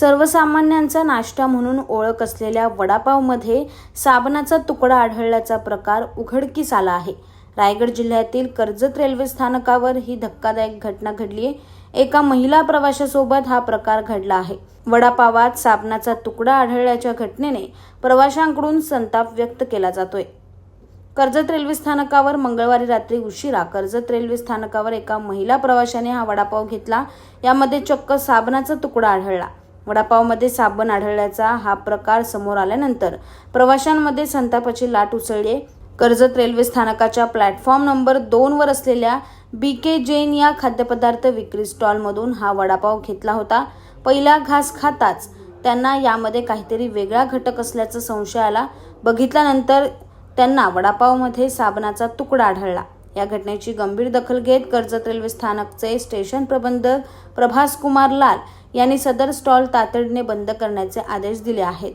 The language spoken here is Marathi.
सर्वसामान्यांचा नाश्ता म्हणून ओळख असलेल्या वडापावमध्ये साबणाचा तुकडा आढळल्याचा प्रकार उघडकीस आला आहे. रायगड जिल्ह्यातील कर्जत रेल्वे स्थानकावर ही धक्कादायक घटना घडली आहे. एका महिला प्रवाशासोबत हा प्रकार घडला आहे. वडापावात साबणाचा तुकडा आढळल्याच्या घटनेने प्रवाशांकडून संताप व्यक्त केला जातोय. कर्जत रेल्वे स्थानकावर मंगळवारी रात्री उशिरा कर्जत रेल्वे स्थानकावर एका महिला प्रवाशाने हा वडापाव घेतला. यामध्ये चक्क साबणाचा तुकडा आढळला. वडापावमध्ये साबण आढळल्याचा हा प्रकार समोर आल्यानंतर प्रवाशांमध्ये संतापाची लाट उसळली. कर्जत रेल्वे स्थानकाच्या प्लॅटफॉर्म नंबर दोन वर असलेल्या बी के जैन या खाद्यपदार्थ विक्री स्टॉलमधून हा वडापाव घेतला होता. पहिला घास खाताच त्यांना यामध्ये काहीतरी वेगळा घटक असल्याचा संशय आला. बघितल्यानंतर त्यांना वडापावमध्ये साबणाचा तुकडा आढळला. या घटनेची गंभीर दखल घेत कर्जत रेल्वे स्थानकचे स्टेशन प्रबंधक प्रभास कुमार लाल यांनी सदर स्टॉल तातडीने बंद करण्याचे आदेश दिले आहेत.